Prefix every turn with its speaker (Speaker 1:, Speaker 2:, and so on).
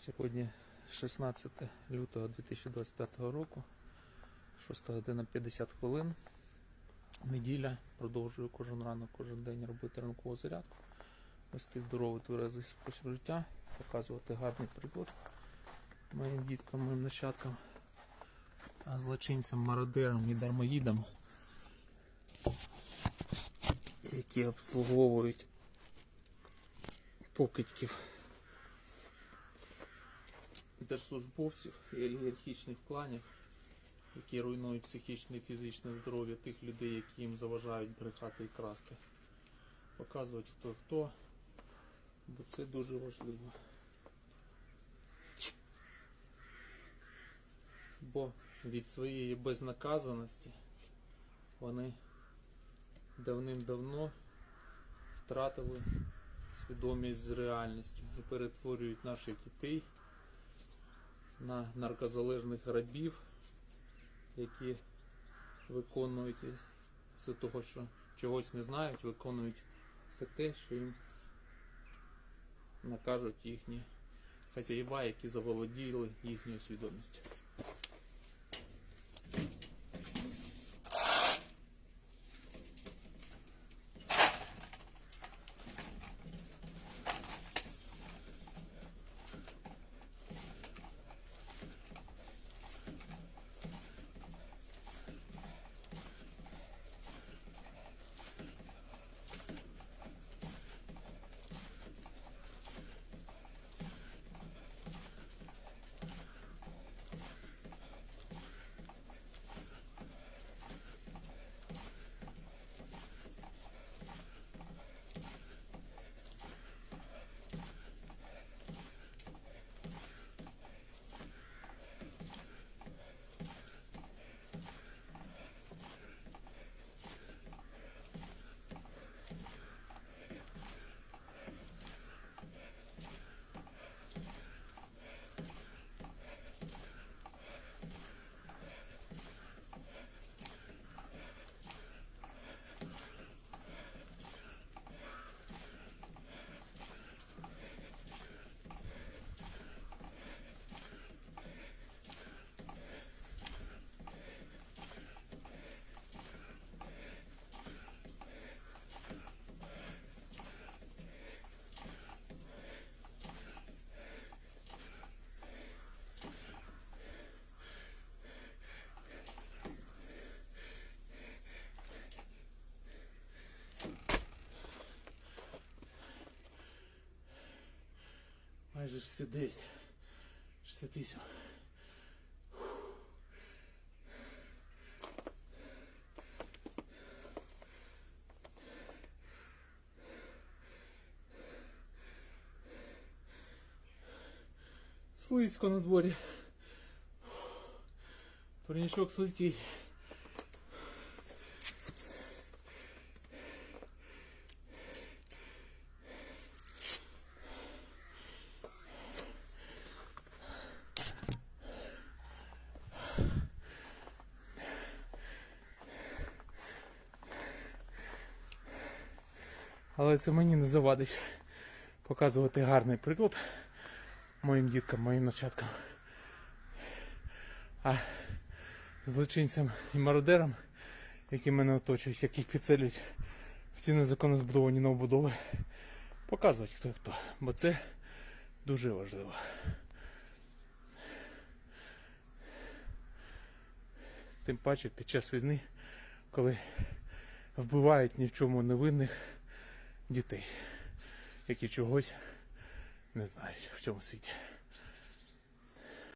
Speaker 1: Сьогодні 16 лютого 2025 року, 6 година 50 хвилин. Неділя. Продовжую кожен ранок, кожен день робити ранкову зарядку, вести здоровий тверезий спосіб життя, показувати гарний приклад моїм діткам, моїм нащадкам, злочинцям, мародерам і дармоїдам, які обслуговують покидьків держслужбовців і олігархічних кланів, які руйнують психічне і фізичне здоров'я тих людей, які їм заважають брехати і красти. Показувати хто хто, бо це дуже важливо. Бо від своєї безнаказаності вони давним-давно втратили свідомість з реальністю і перетворюють наших дітей на наркозалежних рабів, які виконують з того, що чогось не знають, виконують все те, що їм накажуть їхні хазяїва, які заволоділи їхньою свідомістю. Майже 69. 68. Слизько на дворі. Турнічок слизький. Але це мені не завадить показувати гарний приклад моїм діткам, моїм нащадкам. А злочинцям і мародерам, які мене оточують, яких підселюють в ці незаконно збудовані новобудови, показувати хто хто. Бо це дуже важливо. Тим паче під час війни, коли вбивають ні в чому невинних дітей, які чогось не знають в цьому світі.